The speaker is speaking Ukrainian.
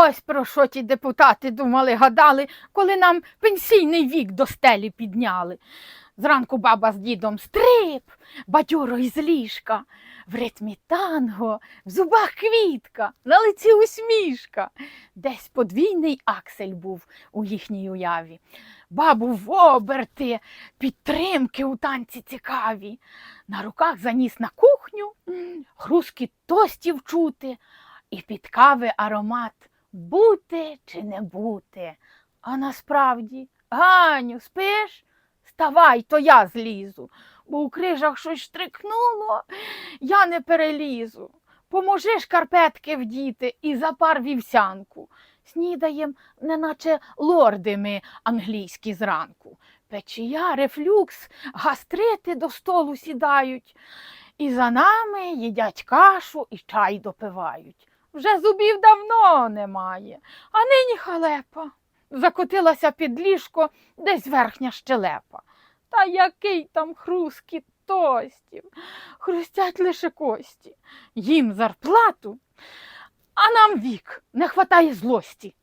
Ось про що ті депутати думали, гадали, коли нам пенсійний вік до стелі підняли. Зранку баба з дідом стрип, бадьоро із ліжка, в ритмі танго, в зубах квітка, на лиці усмішка. Десь подвійний аксель був у їхній уяві. Бабу в оберти, підтримки у танці цікаві. На руках заніс на кухню, хрускіт тостів чути, і під кави аромат бути чи не бути. А насправді, Ганю, спиш? Ставай, то я злізу, бо у крижах щось штрикнуло, я не перелізу. Поможи шкарпетки вдіти і запар вівсянку. Снідаєм, неначе лорди ми англійські зранку. Печія, рефлюкс, гастрити до столу сідають, і за нами їдять кашу і чай допивають. Вже зубів давно немає, а нині халепа. Закотилася під ліжко десь верхня щелепа. Та який там хрускіт тостів, хрустять лише кості. Їм зарплату, а нам вік не хватає злості.